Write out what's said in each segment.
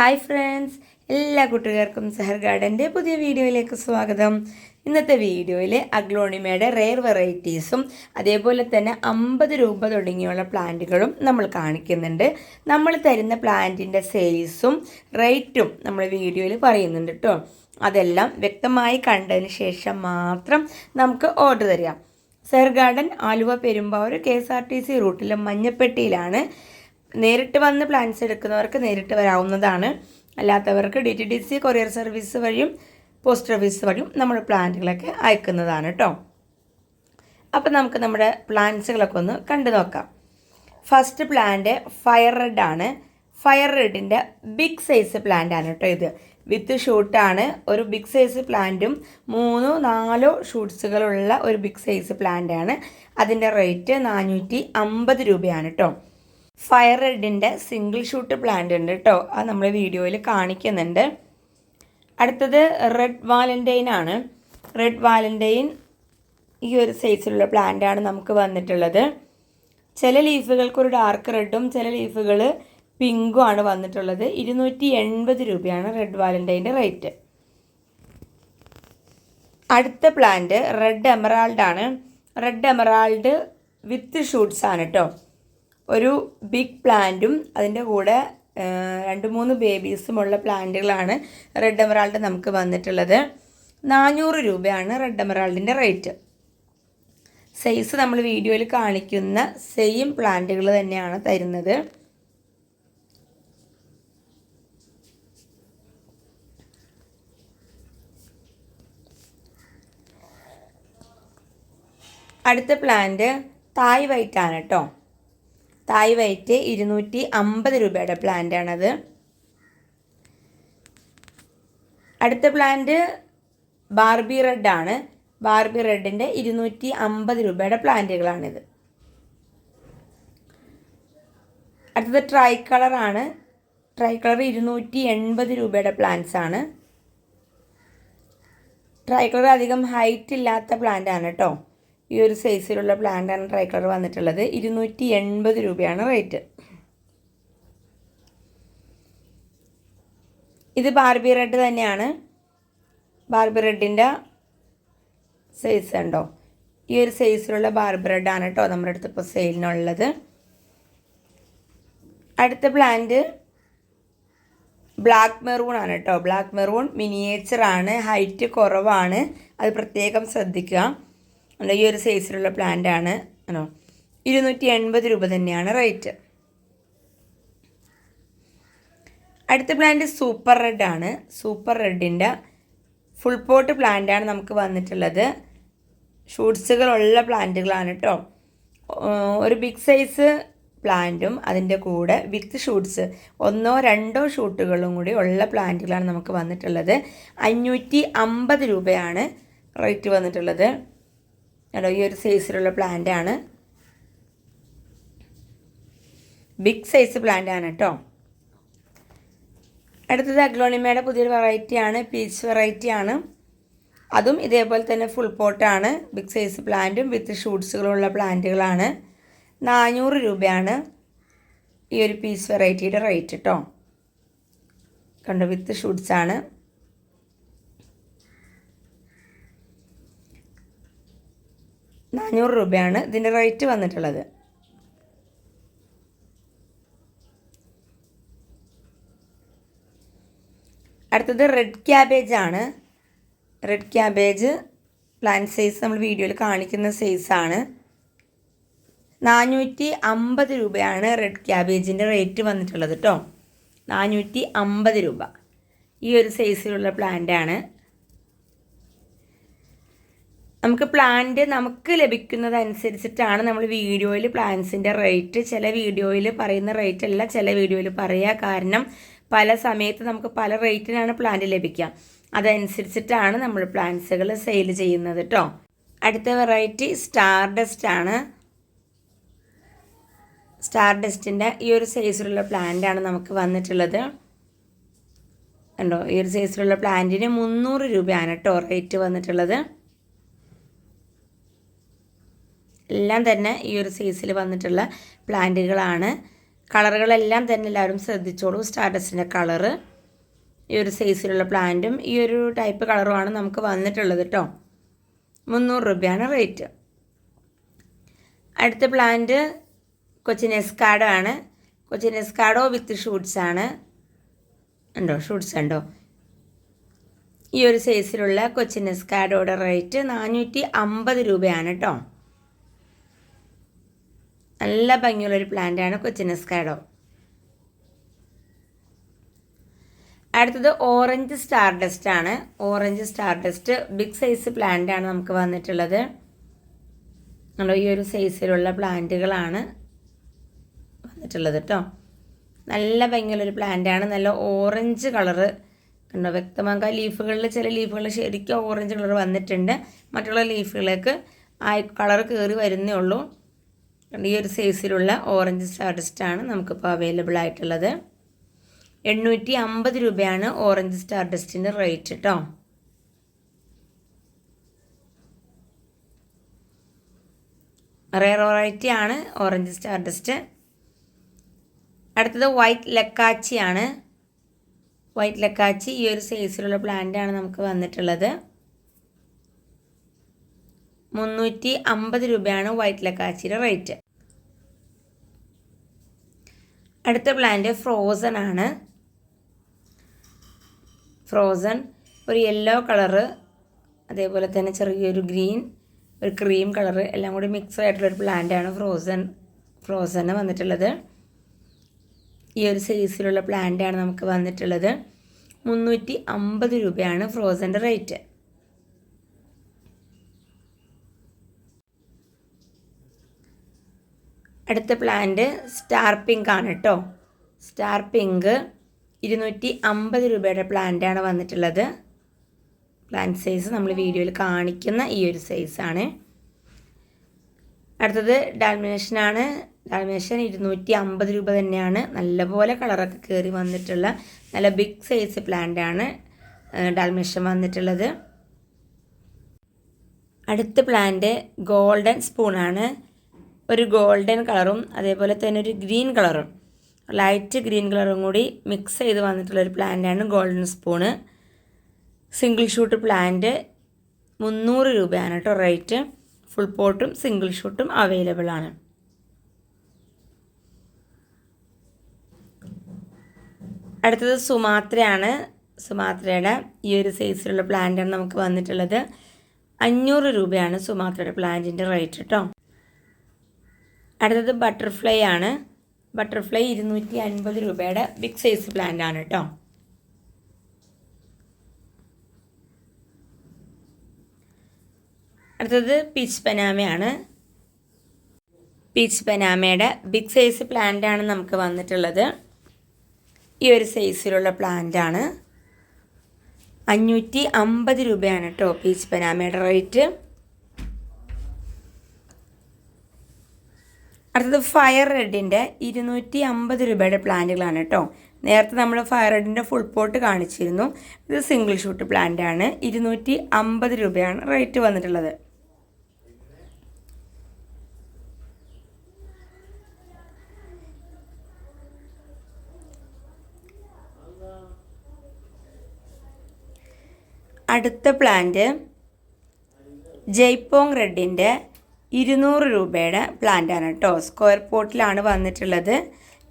Hi friends എല്ലാ കൂട്ടുകാർക്കും സെഹർ ഗാർഡന്റെ പുതിയ വീഡിയോയിലേക്ക് സ്വാഗതം. ഇന്നത്തെ വീഡിയോയിൽ അഗ്ലോണിമയുടെ റെയർ വെറൈറ്റീസും അതേപോലെ തന്നെ അമ്പത് രൂപ തുടങ്ങിയുള്ള പ്ലാന്റുകളും നമ്മൾ കാണിക്കുന്നുണ്ട്. നമ്മൾ തരുന്ന പ്ലാന്റിന്റെ സെയിൽസും റേറ്റും നമ്മൾ വീഡിയോയിൽ പറയുന്നുണ്ട് കേട്ടോ അതെല്ലാം വ്യക്തമായി കണ്ടതിന് ശേഷം മാത്രം നമുക്ക് ഓർഡർ തരാം. Sehar garden Aluva Perumbavoor K S R T C റൂട്ടിലെ മഞ്ഞപ്പെട്ടിയിലാണ് നേരിട്ട് വന്ന് പ്ലാൻസ് എടുക്കുന്നവർക്ക് നേരിട്ട് വരാവുന്നതാണ്. അല്ലാത്തവർക്ക് D T D C courier service വഴിയും പോസ്റ്റ് ഓഫീസ് വഴിയും നമ്മൾ പ്ലാന്റുകളൊക്കെ അയക്കുന്നതാണ് കേട്ടോ അപ്പം നമുക്ക് നമ്മുടെ പ്ലാന്റ്സുകളൊക്കെ ഒന്ന് കണ്ടു നോക്കാം. ഫസ്റ്റ് പ്ലാന്റ് ഫയർ റെഡ് ആണ്. ഫയർ റെഡിന്റെ ബിഗ് സൈസ് പ്ലാന്റ് ആണ് കേട്ടോ ഇത്. വിത്ത് ഷൂട്ടാണ് ഒരു ബിഗ് സൈസ് പ്ലാന്റും മൂന്നോ നാലോ ഷൂട്ട്സുകളുള്ള ഒരു ബിഗ് സൈസ് പ്ലാന്റ് ആണ്. അതിന്റെ റേറ്റ് നാനൂറ്റി അമ്പത് രൂപയാണ് കേട്ടോ ഫയർ റെഡിന്റെ സിംഗിൾ ഷൂട്ട് പ്ലാന്റ് ഉണ്ട് കേട്ടോ അത് നമ്മൾ വീഡിയോയിൽ കാണിക്കുന്നുണ്ട്. അടുത്തത് റെഡ് വാലന്റൈൻ ആണ്. റെഡ് വാലന്റൈൻ ഈ ഒരു സൈസിലുള്ള പ്ലാന്റ് ആണ് നമുക്ക് വന്നിട്ടുള്ളത്. ചില ലീഫുകൾക്ക് ഒരു ഡാർക്ക് റെഡും ചില ലീഫുകൾ പിങ്കും ആണ് വന്നിട്ടുള്ളത്. ഇരുന്നൂറ്റി എൺപത് രൂപയാണ് റെഡ് വാലന്റൈന്റെ റേറ്റ് അടുത്ത പ്ലാന്റ് റെഡ് എമറാൾഡ് ആണ്. റെഡ് എമറാൾഡ് വിത്ത് ഷൂട്ട്സ് ആണ് കേട്ടോ ഒരു ബിഗ് പ്ലാന്റും അതിന്റെ കൂടെ രണ്ട് മൂന്ന് ബേബീസുമുള്ള പ്ലാന്റുകളാണ് റെഡ് എമറാൾഡ് നമുക്ക് വന്നിട്ടുള്ളത്. നാനൂറ് രൂപയാണ് റെഡ് എമറാൾഡിന്റെ റേറ്റ് സൈസ് നമ്മൾ വീഡിയോയിൽ കാണിക്കുന്ന സെയിം പ്ലാന്റുകൾ തന്നെയാണ് തരുന്നത്. അടുത്ത പ്ലാന്റ് തായ് വൈറ്റാണ് കേട്ടോ തായ് വൈറ്റ് ഇരുന്നൂറ്റി അമ്പത് രൂപയുടെ പ്ലാന്റ് ആണത്. അടുത്ത പ്ലാന്റ് ബാർബി റെഡ് ആണ്. ബാർബി റെഡിന്റെ ഇരുന്നൂറ്റി അമ്പത് രൂപയുടെ പ്ലാന്റുകളാണിത് അടുത്തത് ട്രൈ കളറാണ് ട്രൈ കളർ ഇരുന്നൂറ്റി എൺപത് രൂപയുടെ പ്ലാന്റ്സ് ആണ്. ട്രൈ കളർ അധികം ഹൈറ്റ് ഇല്ലാത്ത പ്ലാന്റ് ആണ് കേട്ടോ ഈ ഒരു സൈസിലുള്ള പ്ലാന്റ് ആണ് ട്രൈ കളർ വന്നിട്ടുള്ളത്. ഇരുന്നൂറ്റി എൺപത് രൂപയാണ് റേറ്റ് ഇത് ബാർബി റെഡ് തന്നെയാണ്. ബാർബി റെഡിന്റെ സൈസ് ഉണ്ടോ? ഈ ഒരു സൈസിലുള്ള ബാർബി റെഡ് ആണ് കേട്ടോ നമ്മുടെ അടുത്ത് ഇപ്പോൾ സെയിലിനുള്ളത് അടുത്ത പ്ലാന്റ് ബ്ലാക്ക് മെറൂൺ ആണ് കേട്ടോ ബ്ലാക്ക് മെറൂൺ മിനിയേച്ചറാണ് ഹൈറ്റ് കുറവാണ്. അത് പ്രത്യേകം ശ്രദ്ധിക്കുക. അല്ല ഈ ഒരു സൈസിലുള്ള പ്ലാന്റ് ആണ്. ആണോ? ഇരുന്നൂറ്റി എൺപത് രൂപ തന്നെയാണ് റേറ്റ് അടുത്ത പ്ലാന്റ് സൂപ്പർ റെഡ് ആണ്. സൂപ്പർ റെഡിന്റെ ഫുൾ പോട്ട് പ്ലാന്റ് ആണ് നമുക്ക് വന്നിട്ടുള്ളത്. ഷൂട്ട്സുകളുള്ള പ്ലാന്റുകളാണ് കേട്ടോ ഒരു ബിഗ് സൈസ് പ്ലാന്റും അതിന്റെ കൂടെ വിത്ത് ഷൂട്ട്സ് ഒന്നോ രണ്ടോ ഷൂട്ടുകളും കൂടി ഉള്ള പ്ലാന്റുകളാണ് നമുക്ക് വന്നിട്ടുള്ളത്. അഞ്ഞൂറ്റി അമ്പത് രൂപയാണ് റേറ്റ് വന്നിട്ടുള്ളത്. കേട്ടോ ഈ ഒരു സൈസിലുള്ള പ്ലാന്റ് ആണ്. ബിഗ് സൈസ് പ്ലാന്റ് ആണ് കേട്ടോ അടുത്തത് അഗ്ലോണിമയുടെ പുതിയൊരു വെറൈറ്റി ആണ് പീച്ച് വെറൈറ്റി ആണ്. അതും ഇതേപോലെ തന്നെ ഫുൾ പോട്ടാണ് ബിഗ് സൈസ് പ്ലാന്റും വിത്ത് ഷൂട്ട്സുകളുള്ള പ്ലാന്റുകളാണ് നാനൂറ് രൂപയാണ് ഈ ഒരു പീസ് വെറൈറ്റിയുടെ റേറ്റ് കേട്ടോ കണ്ടോ വിത്ത് ഷൂട്ട്സ് നാനൂറ് രൂപയാണ് ഇതിന്റെ റേറ്റ് വന്നിട്ടുള്ളത്. അടുത്തത് റെഡ് ക്യാബേജ് ആണ്. റെഡ് ക്യാബേജ് പ്ലാന്റ് സൈസ് നമ്മൾ വീഡിയോയിൽ കാണിക്കുന്ന സൈസാണ് നാനൂറ്റി അമ്പത് രൂപയാണ് റെഡ് ക്യാബേജിന്റെ റേറ്റ് വന്നിട്ടുള്ളത് കേട്ടോ നാനൂറ്റി അമ്പത് രൂപ. ഈ ഒരു സൈസിലുള്ള പ്ലാന്റ് ആണ്. നമുക്ക് പ്ലാന്റ് നമുക്ക് ലഭിക്കുന്നത് അനുസരിച്ചിട്ടാണ് നമ്മൾ വീഡിയോയിൽ പ്ലാന്റ്സിന്റെ റേറ്റ് ചില വീഡിയോയിൽ പറയുന്ന റേറ്റ് അല്ല ചില വീഡിയോയിൽ പറയുക കാരണം പല സമയത്ത് നമുക്ക് പല റേറ്റിനാണ് പ്ലാന്റ് ലഭിക്കുക. അതനുസരിച്ചിട്ടാണ് നമ്മൾ പ്ലാന്റ്സുകൾ സെയിൽ ചെയ്യുന്നത് കേട്ടോ അടുത്ത വെറൈറ്റി സ്റ്റാർ ഡസ്റ്റ് ആണ്. സ്റ്റാർ ഡസ്റ്റിന്റെ ഈ ഒരു സൈസിലുള്ള പ്ലാന്റ് ആണ് നമുക്ക് വന്നിട്ടുള്ളത്. കണ്ടോ? ഈ ഒരു സൈസിലുള്ള പ്ലാന്റിന് മുന്നൂറ് രൂപയാണ് കേട്ടോ റേറ്റ് വന്നിട്ടുള്ളത്. എല്ലാം തന്നെ ഈ ഒരു സൈസിൽ വന്നിട്ടുള്ള പ്ലാന്റുകളാണ്. കളറുകളെല്ലാം തന്നെ എല്ലാവരും ശ്രദ്ധിച്ചോളൂ. സ്റ്റാറ്റസിന്റെ കളറ് ഈ ഒരു സൈസിലുള്ള പ്ലാന്റും ഈ ഒരു ടൈപ്പ് കളറുമാണ് നമുക്ക് വന്നിട്ടുള്ളത് കേട്ടോ മുന്നൂറ് രൂപയാണ് റേറ്റ്. അടുത്ത പ്ലാന്റ് കൊച്ചിൻ എസ്കാഡോ ആണ്. കൊച്ചിൻ എസ്കാഡോ വിത്ത് ഷൂട്ട്സ് ആണ്. ഉണ്ടോ? ഷൂട്ട്സ് ഉണ്ടോ? ഈ ഒരു സൈസിലുള്ള കൊച്ചിൻ എസ്കാഡോയുടെ റേറ്റ് നാനൂറ്റി അമ്പത് രൂപയാണ് കേട്ടോ നല്ല ഭംഗിയുള്ളൊരു പ്ലാന്റാണ് കൊച്ചിനസ്കാഡോ അടുത്തത് ഓറഞ്ച് സ്റ്റാർ ഡസ്റ്റ് ആണ്. Orange star dust big size plant ആണ് നമുക്ക് വന്നിട്ടുള്ളത്. നമ്മുടെ ഈ ഒരു സൈസിലുള്ള പ്ലാന്റുകളാണ് വന്നിട്ടുള്ളത് കേട്ടോ. നല്ല ഭംഗിയുള്ളൊരു പ്ലാന്റാണ്. നല്ല ഓറഞ്ച് കളറ്. കണ്ടോ വ്യക്തമാക്കാൻ ലീഫുകളിൽ ചില ലീഫുകളിൽ ശരിക്കും ഓറഞ്ച് കളർ വന്നിട്ടുണ്ട്. മറ്റുള്ള ലീഫുകളിലേക്ക് ആ കളർ കയറി വരുന്നേ ഉള്ളൂ. ഈ ഒരു സൈസിലുള്ള ഓറഞ്ച് സ്റ്റാർഡസ്റ്റാണ് നമുക്കിപ്പോൾ അവൈലബിൾ ആയിട്ടുള്ളത്. എണ്ണൂറ്റി അമ്പത് രൂപയാണ് ഓറഞ്ച് സ്റ്റാർഡസ്റ്റിന്റെ റേറ്റ് കേട്ടോ റെയർ വെറൈറ്റി ആണ് ഓറഞ്ച് സ്റ്റാർഡസ്റ്റ്. അടുത്തത് വൈറ്റ് ലക്കാച്ചിയാണ് വൈറ്റ് ലക്കാച്ചി ഈ ഒരു സൈസിലുള്ള പ്ലാന്റാണ് നമുക്ക് വന്നിട്ടുള്ളത്. മുന്നൂറ്റി അമ്പത് രൂപയാണ് വൈറ്റ് ലക്കാച്ചിയുടെ റേറ്റ്. അടുത്ത പ്ലാന്റ് ഫ്രോസൺ ആണ്. ഫ്രോസൺ ഒരു യെല്ലോ കളറ് അതേപോലെ തന്നെ ചെറിയൊരു ഗ്രീൻ ഒരു ക്രീം കളറ് എല്ലാം കൂടി മിക്സ് ആയിട്ടുള്ളൊരു പ്ലാന്റാണ് ഫ്രോസൺ. ഫ്രോസണ് വന്നിട്ടുള്ളത്. ഈ ഒരു സൈസിലുള്ള പ്ലാന്റാണ് നമുക്ക് വന്നിട്ടുള്ളത്. മുന്നൂറ്റി അമ്പത് രൂപയാണ് ഫ്രോസന്റെ റേറ്റ് അടുത്ത പ്ലാന്റ് സ്റ്റാർ പിങ്ക് ആണ് കേട്ടോ സ്റ്റാർ പിങ്ക് ഇരുന്നൂറ്റി അമ്പത് രൂപയുടെ പ്ലാന്റാണ് വന്നിട്ടുള്ളത്. പ്ലാന്റ് സൈസ് നമ്മൾ വീഡിയോയിൽ കാണിക്കുന്ന ഈ ഒരു സൈസാണ് അടുത്തത് ഡാൽമിനേഷനാണ് ഡാൽമിനേഷൻ ഇരുന്നൂറ്റി അമ്പത് രൂപ തന്നെയാണ്. നല്ലപോലെ കളറൊക്കെ കയറി വന്നിട്ടുള്ള നല്ല ബിഗ് സൈസ് പ്ലാന്റാണ് ഡാൽമിനേഷൻ വന്നിട്ടുള്ളത്. അടുത്ത പ്ലാന്റ് ഗോൾഡൻ സ്പൂണാണ് ഒരു ഗോൾഡൻ കളറും അതേപോലെ തന്നെ ഒരു ഗ്രീൻ കളറും. ലൈറ്റ് ഗ്രീൻ കളറും കൂടി മിക്സ് ചെയ്ത് വന്നിട്ടുള്ള ഒരു പ്ലാന്റാണ് golden spoon. Single shoot plant മുന്നൂറ് രൂപയാണ് കേട്ടോ റേറ്റ് ഫുൾ പോട്ടും സിംഗിൾ ഷൂട്ടും അവൈലബിൾ ആണ്. അടുത്തത് സുമാത്രയാണ്. സുമാത്രയുടെ ഈ ഒരു സൈസിലുള്ള പ്ലാന്റാണ് നമുക്ക് വന്നിട്ടുള്ളത്. അഞ്ഞൂറ് രൂപയാണ് സുമാത്രയുടെ പ്ലാന്റിന്റെ റേറ്റ് കേട്ടോ അടുത്തത് ബട്ടർഫ്ലൈ ആണ്. ബട്ടർഫ്ലൈ ഇരുന്നൂറ്റി അൻപത് രൂപയുടെ ബിഗ് സൈസ് പ്ലാന്റ് ആണ് കേട്ടോ അടുത്തത് പീച്ച് പനാമയാണ് പീച്ച് പനാമയുടെ ബിഗ് സൈസ് പ്ലാന്റ് ആണ് നമുക്ക് വന്നിട്ടുള്ളത്. ഈ ഒരു സൈസിലുള്ള പ്ലാന്റ് ആണ്. അഞ്ഞൂറ്റി അമ്പത് രൂപയാണ് കേട്ടോ പീച്ച് പനാമയുടെ റേറ്റ് അടുത്തത് ഫയർ റെഡിന്റെ ഇരുന്നൂറ്റി അമ്പത് രൂപയുടെ പ്ലാന്റുകളാണ് കേട്ടോ നേരത്തെ നമ്മൾ ഫയർ റെഡിന്റെ ഫുൾ പോട്ട് കാണിച്ചിരുന്നു. ഇത് സിംഗിൾ ഷൂട്ട് പ്ലാന്റ് ആണ്. ഇരുന്നൂറ്റി അമ്പത് രൂപയാണ് റേറ്റ് വന്നിട്ടുള്ളത്. അടുത്ത പ്ലാന്റ് ജയ്പോങ് റെഡിന്റെ ഇരുന്നൂറ് രൂപയുടെ പ്ലാന്റാണ് കേട്ടോ. സ്ക്വയർ പോട്ടിലാണ് വന്നിട്ടുള്ളത്.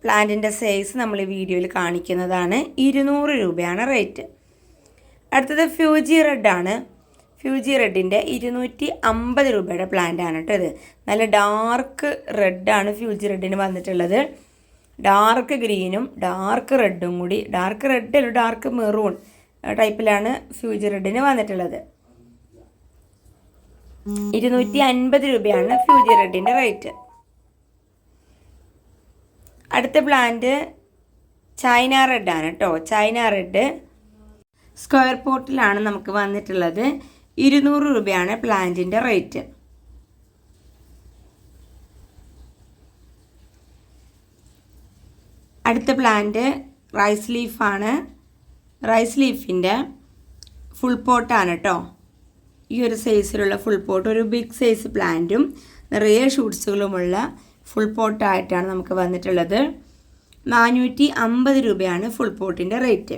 പ്ലാന്റിന്റെ സൈസ് നമ്മൾ ഈ വീഡിയോയിൽ കാണിക്കുന്നതാണ്. ഇരുന്നൂറ് രൂപയാണ് റേറ്റ് അടുത്തത് ഫ്യൂജി റെഡാണ് ഫ്യൂജി റെഡിന്റെ ഇരുന്നൂറ്റി അമ്പത് രൂപയുടെ പ്ലാന്റാണ് കേട്ടോ ഇത്. നല്ല ഡാർക്ക് റെഡാണ് ഫ്യൂജി റെഡിന് വന്നിട്ടുള്ളത്. ഡാർക്ക് ഗ്രീനും ഡാർക്ക് റെഡും കൂടി. ഡാർക്ക് റെഡ് അല്ല ഡാർക്ക് മെറൂൺ ടൈപ്പിലാണ് ഫ്യൂജി റെഡിന് വന്നിട്ടുള്ളത്. ഇരുന്നൂറ്റി അൻപത് രൂപയാണ് ഫ്യൂജി റെഡിന്റെ റേറ്റ്. അടുത്ത പ്ലാന്റ് ചൈന റെഡാണ് കേട്ടോ ചൈന റെഡ് സ്ക്വയർ പോട്ടിലാണ് നമുക്ക് വന്നിട്ടുള്ളത്. ഇരുന്നൂറ് രൂപയാണ് പ്ലാന്റിന്റെ റേറ്റ് അടുത്ത പ്ലാന്റ് റൈസ് ലീഫാണ് റൈസ് ലീഫിന്റെ ഫുൾ പോട്ടാണ് കേട്ടോ ഈ ഒരു സൈസിലുള്ള ഫുൾ പോട്ട് ഒരു ബിഗ് സൈസ് പ്ലാന്റും നിറയെ ഷൂട്ട്സുകളുമുള്ള ഫുൾ പോട്ടായിട്ടാണ് നമുക്ക് വന്നിട്ടുള്ളത്. നാനൂറ്റി അമ്പത് രൂപയാണ് ഫുൾ പോട്ടിന്റെ റേറ്റ്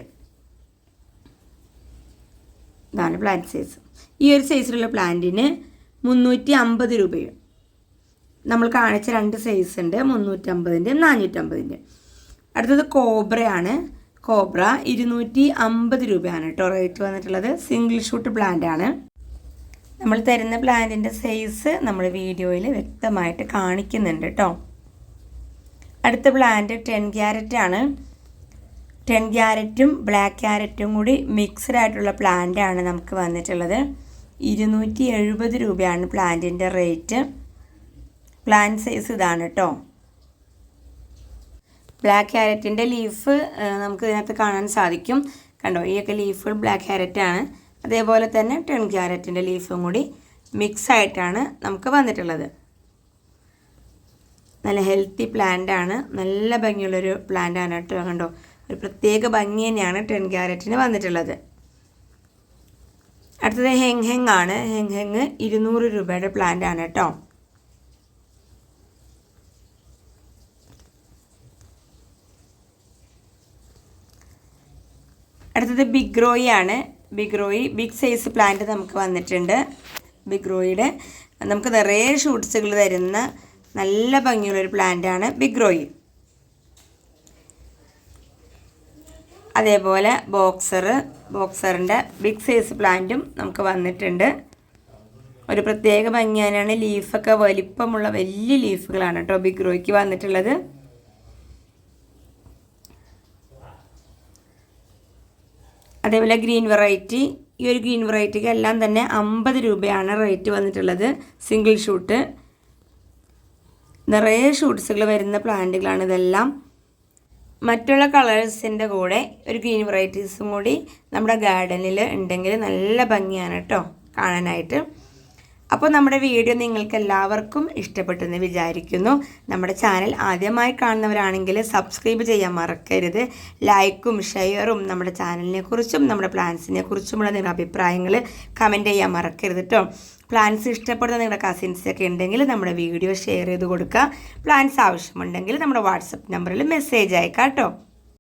ഇതാണ് പ്ലാന്റ് സൈസ് ഈ ഒരു സൈസിലുള്ള പ്ലാന്റിന് മുന്നൂറ്റി അമ്പത് രൂപയും. നമ്മൾ കാണിച്ച രണ്ട് സൈസ് ഉണ്ട് മുന്നൂറ്റമ്പതിന്റെ നാനൂറ്റമ്പതിന്റെ അടുത്തത് കോബ്രയാണ്. കോബ്ര ഇരുന്നൂറ്റി അമ്പത് രൂപയാണ് കേട്ടോ റേറ്റ് വന്നിട്ടുള്ളത്. സിംഗിൾ ഷൂട്ട് പ്ലാന്റ് ആണ്. നമ്മൾ തരുന്ന പ്ലാന്റിന്റെ സൈസ് നമ്മൾ വീഡിയോയിൽ വ്യക്തമായിട്ട് കാണിക്കുന്നുണ്ട് കേട്ടോ അടുത്ത പ്ലാന്റ് ടെൻ ക്യാരറ്റ് ആണ്. ടെൻ ക്യാരറ്റും ബ്ലാക്ക് ക്യാരറ്റും കൂടി മിക്സ്ഡ് ആയിട്ടുള്ള പ്ലാന്റ് ആണ് നമുക്ക് വന്നിട്ടുള്ളത്. ഇരുന്നൂറ്റി എഴുപത് രൂപയാണ് പ്ലാന്റിന്റെ റേറ്റ് പ്ലാന്റ് സൈസ് ഇതാണ് കേട്ടോ ബ്ലാക്ക് ക്യാരറ്റിന്റെ ലീഫ് നമുക്ക് ഇതിനകത്ത് കാണാൻ സാധിക്കും. കണ്ടോ ഈയൊക്കെ ലീഫ് ലീഫുകൾ ബ്ലാക്ക് ക്യാരറ്റാണ് അതേപോലെ തന്നെ ടെൻ ക്യാരറ്റിന്റെ ലീഫും കൂടി മിക്സ് ആയിട്ടാണ് നമുക്ക് വന്നിട്ടുള്ളത്. നല്ല ഹെൽത്തി പ്ലാന്റ് ആണ്. നല്ല ഭംഗിയുള്ളൊരു പ്ലാന്റ് ആണ് കേട്ടോ. കണ്ടോ? ഒരു പ്രത്യേക ഭംഗി തന്നെയാണ് ടെൻ ക്യാരറ്റിന് വന്നിട്ടുള്ളത്. അടുത്തത് ഹെങ് ഹെങ് ആണ്. ഹെങ് ഹെങ് ഇരുന്നൂറ് രൂപയുടെ പ്ലാന്റ് ആണ് കേട്ടോ. അടുത്തത് ബിഗ്രോയി ആണ്. Big Roy big size plant നമുക്ക് വന്നിട്ടുണ്ട്. ബിഗ് റോയിയുടെ നമുക്ക് നിറയെ ഷൂട്ട്സുകൾ തരുന്ന നല്ല ഭംഗിയുള്ളൊരു പ്ലാന്റാണ് ബിഗ് റോയി അതേപോലെ ബോക്സർ ബോക്സറിന്റെ ബിഗ് സൈസ് പ്ലാന്റും നമുക്ക് വന്നിട്ടുണ്ട്. ഒരു പ്രത്യേക ഭംഗിയാനാണ് ലീഫൊക്കെ വലിപ്പമുള്ള വലിയ ലീഫുകളാണ് കേട്ടോ ബിഗ് റോയ്ക്ക് വന്നിട്ടുള്ളത്. അതേപോലെ ഗ്രീൻ വെറൈറ്റി ഈ ഒരു ഗ്രീൻ വെറൈറ്റിക്ക് എല്ലാം തന്നെ അമ്പത് രൂപയാണ് റേറ്റ് വന്നിട്ടുള്ളത് സിംഗിൾ ഷൂട്ട്. നിറയെ ഷൂട്ട്സുകൾ വരുന്ന പ്ലാന്റുകളാണ് ഇതെല്ലാം. മറ്റുള്ള കളേഴ്സിന്റെ കൂടെ ഒരു ഗ്രീൻ വെറൈറ്റീസും കൂടി നമ്മുടെ ഗാർഡനിൽ ഉണ്ടെങ്കിൽ നല്ല ഭംഗിയാണ് കേട്ടോ കാണാനായിട്ട്. അപ്പോൾ നമ്മുടെ വീഡിയോ നിങ്ങൾക്ക് എല്ലാവർക്കും ഇഷ്ടപ്പെട്ടെന്ന് വിചാരിക്കുന്നു. നമ്മുടെ ചാനൽ ആദ്യമായി കാണുന്നവരാണെങ്കിൽ സബ്സ്ക്രൈബ് ചെയ്യാൻ മറക്കരുത്. ലൈക്കും ഷെയറും നമ്മുടെ ചാനലിനെ കുറിച്ചും നമ്മുടെ പ്ലാൻസിനെ കുറിച്ചുമുള്ള നിങ്ങളുടെ അഭിപ്രായങ്ങൾ കമന്റ് ചെയ്യാൻ മറക്കരുത് കേട്ടോ പ്ലാൻസ് ഇഷ്ടപ്പെടുന്ന നിങ്ങളുടെ കസിൻസൊക്കെ ഉണ്ടെങ്കിൽ നമ്മുടെ വീഡിയോ ഷെയർ ചെയ്ത് കൊടുക്കുക. പ്ലാൻസ് ആവശ്യമുണ്ടെങ്കിൽ നമ്മുടെ വാട്സപ്പ് നമ്പറിൽ മെസ്സേജ് അയക്കാം കേട്ടോ